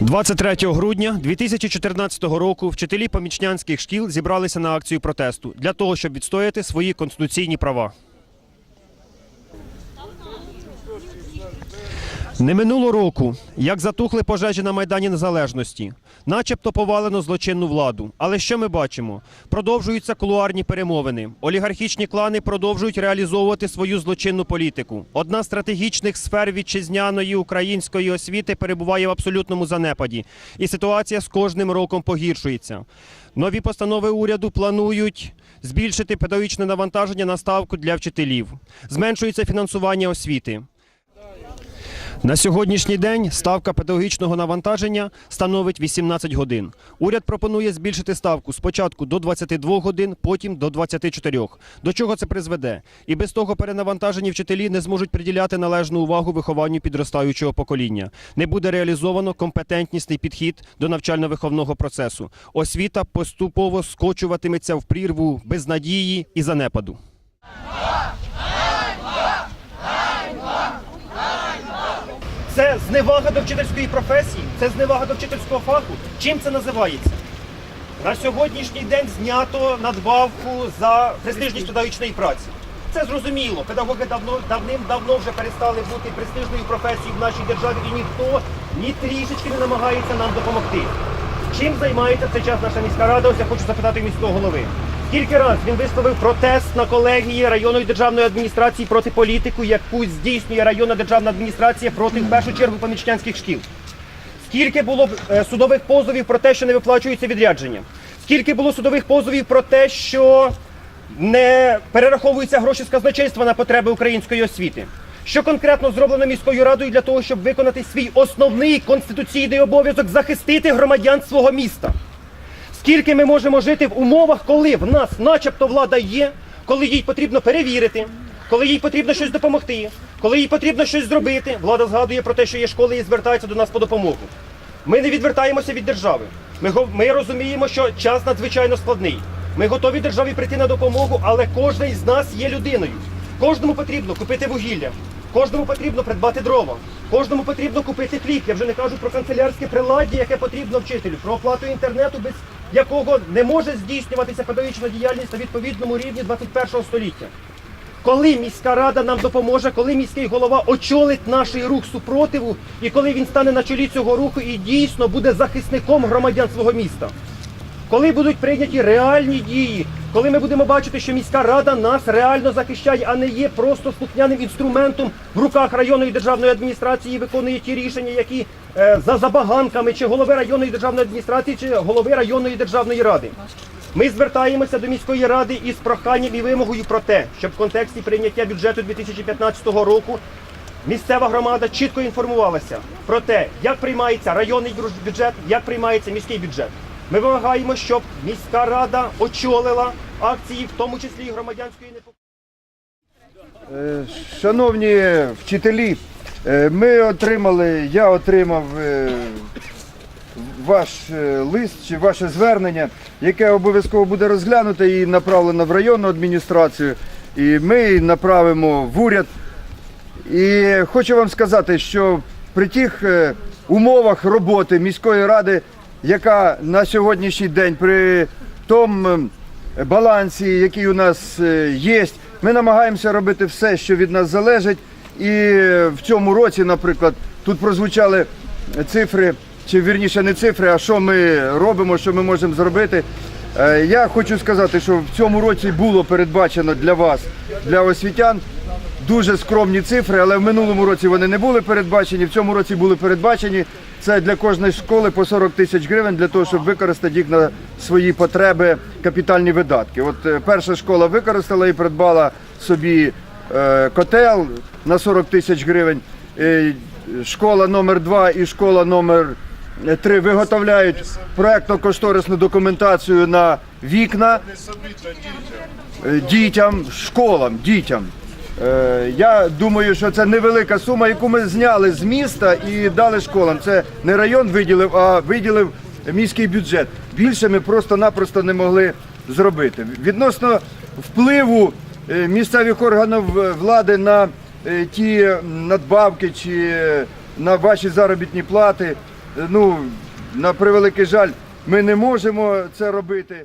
23 грудня 2014 року вчителі помічнянських шкіл зібралися на акцію протесту для того, щоб відстояти свої конституційні права. Не минуло року, як затухли пожежі на Майдані Незалежності, начебто повалено злочинну владу. Але що ми бачимо? Продовжуються кулуарні перемовини. Олігархічні клани продовжують реалізовувати свою злочинну політику. Одна з стратегічних сфер вітчизняної української освіти перебуває в абсолютному занепаді, і ситуація з кожним роком погіршується. Нові постанови уряду планують збільшити педагогічне навантаження на ставку для вчителів. Зменшується фінансування освіти. На сьогоднішній день ставка педагогічного навантаження становить 18 годин. Уряд пропонує збільшити ставку спочатку до 22 годин, потім до 24. До чого це призведе? І без того перенавантажені вчителі не зможуть приділяти належну увагу вихованню підростаючого покоління. Не буде реалізовано компетентнісний підхід до навчально-виховного процесу. Освіта поступово скочуватиметься в прірву безнадії і занепаду. Це зневага до вчительської професії, це зневага до вчительського фаху. Чим це називається? На сьогоднішній день знято надбавку за престижність педагогічної праці. Це зрозуміло. Педагоги давно давним-давно вже перестали бути престижною професією в нашій державі, і ніхто ні трішечки не намагається нам допомогти. Чим займається цей час наша міська рада? Ось я хочу запитати міського голови. Скільки раз він висловив протест на колегії районної державної адміністрації проти політику, яку здійснює районна державна адміністрація проти в першу чергу помічнянських шкіл? Скільки було е, судових позовів про те, що не виплачується відрядження? Скільки було судових позовів про те, що не перераховуються гроші з казначейства на потреби української освіти? Що конкретно зроблено міською радою для того, щоб виконати свій основний конституційний обов'язок захистити громадян свого міста? Скільки ми можемо жити в умовах, коли в нас начебто влада є, коли їй потрібно перевірити, коли їй потрібно щось допомогти, коли їй потрібно щось зробити, влада згадує про те, що є школи і звертається до нас по допомогу. Ми не відвертаємося від держави. Ми, ми розуміємо, що час надзвичайно складний. Ми готові державі прийти на допомогу, але кожен з нас є людиною. Кожному потрібно купити вугілля, кожному потрібно придбати дрова, кожному потрібно купити хліб. Я вже не кажу про канцелярське приладдя, яке потрібно вчителю, про оплату інтернету, без якого не може здійснюватися педагогічна діяльність на відповідному рівні 21 століття. Коли міська рада нам допоможе, коли міський голова очолить наш рух супротиву, і коли він стане на чолі цього руху і дійсно буде захисником громадян свого міста. Коли будуть прийняті реальні дії, коли ми будемо бачити, що міська рада нас реально захищає, а не є просто слухняним інструментом в руках районної державної адміністрації, виконує ті рішення, які за забаганками чи голови районної державної адміністрації, чи голови районної державної ради. Ми звертаємося до міської ради із проханням і вимогою про те, щоб в контексті прийняття бюджету 2015 року місцева громада чітко інформувалася про те, як приймається районний бюджет, як приймається міський бюджет. Ми вимагаємо, щоб міська рада очолила акції, в тому числі і громадянської непокої. Е, Шановні вчителі, е, ми отримали, я отримав е, ваш е, лист чи ваше звернення, яке обов'язково буде розглянуте і направлено в районну адміністрацію. І ми направимо в уряд. І хочу вам сказати, що при тих е, умовах роботи міської ради, яка на сьогоднішній день при тому е, балансі, який у нас е, є, ми намагаємося робити все, що від нас залежить. І в цьому році, наприклад, тут прозвучали цифри, чи вірніше не цифри, а що ми робимо, що ми можемо зробити. Е, Я хочу сказати, що в цьому році було передбачено для вас, для освітян, дуже скромні цифри, але в минулому році вони не були передбачені. В цьому році були передбачені. Це для кожної школи по 40 тисяч гривень для того, щоб використати їх на свої потреби, капітальні видатки. От е, перша школа використала і придбала собі котел на 40 тисяч гривень. Е, Школа номер 2 і школа номер 3 виготовляють проектно-кошторисну документацію на вікна е, дітям, школам, дітям. Е, Я думаю, що це невелика сума, яку ми зняли з міста і дали школам. Це не район виділив, а виділив міський бюджет. Більше ми просто-напросто не могли зробити. Відносно впливу е, місцевих органів е, влади на е, ті надбавки чи е, на ваші заробітні плати. е, ну, на превеликий жаль, ми не можемо це робити.